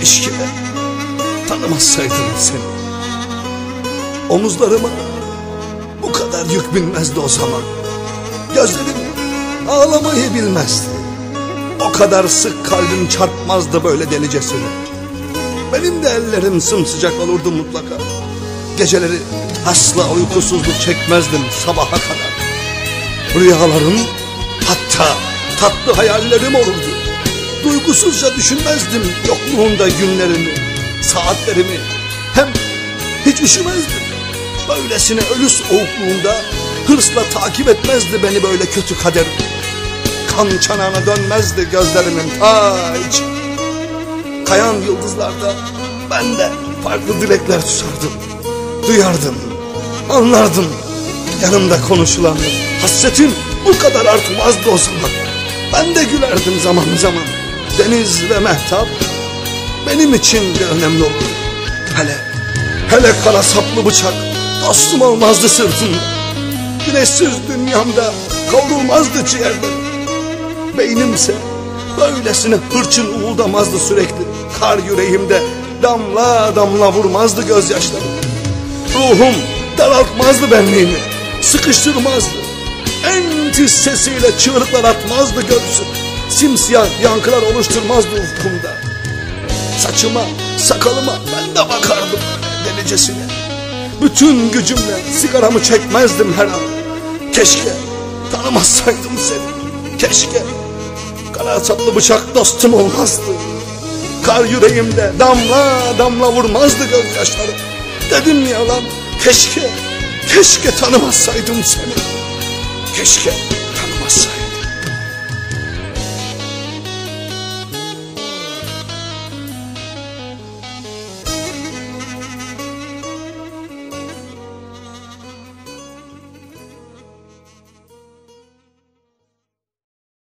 Keşke tanımasaydım seni. Omuzlarıma bu kadar yük binmezdi o zaman. Gözlerim ağlamayı bilmezdi. O kadar sık kalbim çarpmazdı böyle delicesine. Benim de ellerim sımsıcak olurdu mutlaka. Geceleri asla uykusuzluk çekmezdim sabaha kadar. Rüyalarım hatta tatlı hayallerim olurdu. Duygusuzca düşünmezdim yokluğunda günlerimi, saatlerimi. Hem hiç üşümezdim. Böylesine ölü soğukluğunda hırsla takip etmezdi beni böyle kötü kader. Kan çanağına dönmezdi gözlerimin ta içi. Kayan yıldızlarda ben de farklı dilekler tutardım. Duyardım, anlardım yanımda konuşulanı. Hasretim bu kadar artmazdı o zaman. Ben de gülerdim zaman zaman. Deniz ve mehtap benim için de önemli olurdu. Hele, hele kara saplı bıçak dostum olmazdı sırtımda. Güneşsiz dünyamda kavrulmazdı ciğerlerim. Beynimse böylesine hırçın uğuldamazdı sürekli. Kar yüreğimde damla damla vurmazdı gözyaşlarım. Ruhum daraltmazdı benliğimi, sıkıştırmazdı. En tiz sesiyle çığlıklar atmazdı göğsüm. Simsiyah yankılar oluşturmazdı ufkumda. Saçıma, sakalıma ben de bakardım delicesine. Bütün gücümle sigaramı çekmezdim her an. Keşke tanımazsaydım seni. Keşke kara saplı bıçak dostum olmazdı. Kar yüreğimde damla damla vurmazdı gözyaşlarım. Dedim ya lan keşke, keşke tanımazsaydım seni. Keşke